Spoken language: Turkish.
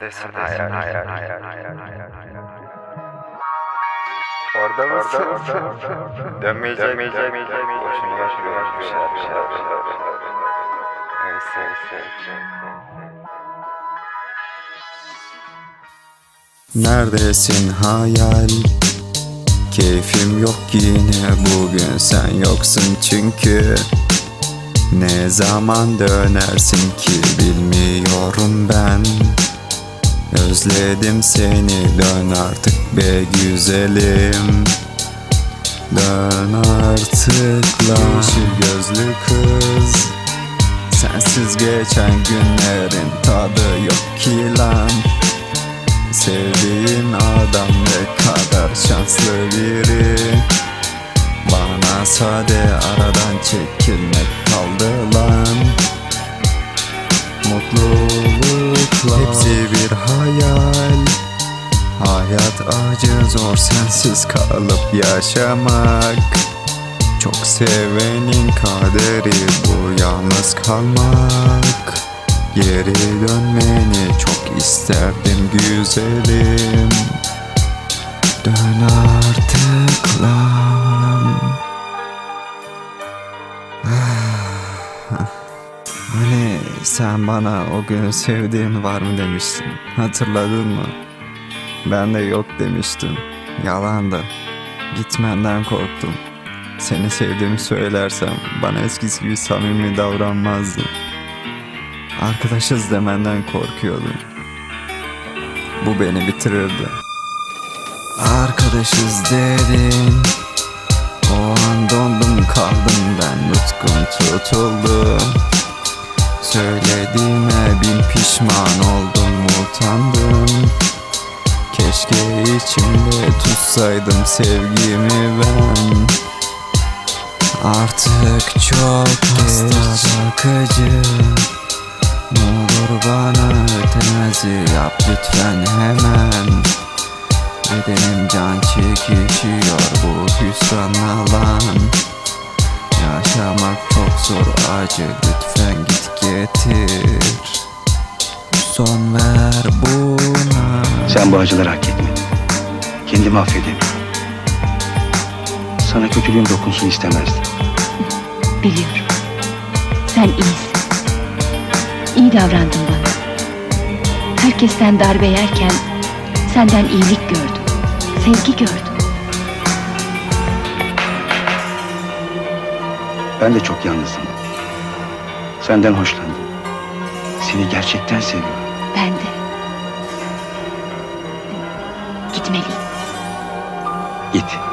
Neredesin? Hayal hayal hayal hayal hayal Orada mısın? Orada orada Dönmeyecek dönmeyecek Boşuna yaşıyoruz bir şeyler bir şeyler bir şeyler. Neyse neyse. Neredesin hayal? Keyfim yok yine. Bugün sen yoksun çünkü. Ne zaman dönersin ki bilmiyorum ben Özledim seni dön artık be güzelim. Dön artık lan Yeşil gözlü kız. Sensiz geçen günlerin tadı yok ki lan. Sevdiğin adam ne kadar şanslı biri. Bana sade aradan çekilmek kaldı lan Mutluluklar. Hepsi bir hayal. Hayat acı zor sensiz kalıp yaşamak. Çok sevenin kaderi bu yalnız kalmak. Geri dönmeni çok isterdim güzelim. Dön artık lan sen bana o gün sevdiğin var mı demiştin Hatırladın mı? Ben de yok demiştim Yalandı Gitmenden korktum Seni sevdiğimi söylersem bana eskisi gibi samimi davranmazdın Arkadaşız demenden korkuyordum. Bu beni bitirirdi. Arkadaşız dedin. O an dondum kaldım ben nutkum tutuldu. Söylediğime bin pişman oldum utandım. Keşke içimde tutsaydım sevgimi ben. Artık çok geç bakıcı ne olur bana ötenazi yap lütfen hemen Bedenim can çekişiyor bu hüsranla lan Yaşamak çok zor acı lütfen getir Son ver buna Sen bu acıları hak etmedin. Kendimi affedemiyorum. Sana kötülüğüm dokunsun istemezdim. Biliyorum. Sen iyisin. İyi davrandın bana. Herkesten darbe yerken senden iyilik gördüm. Sevgi gördüm. Ben de çok yalnızım. Senden hoşlandım. Seni gerçekten seviyorum. Ben de. Gitmeliyim. Git.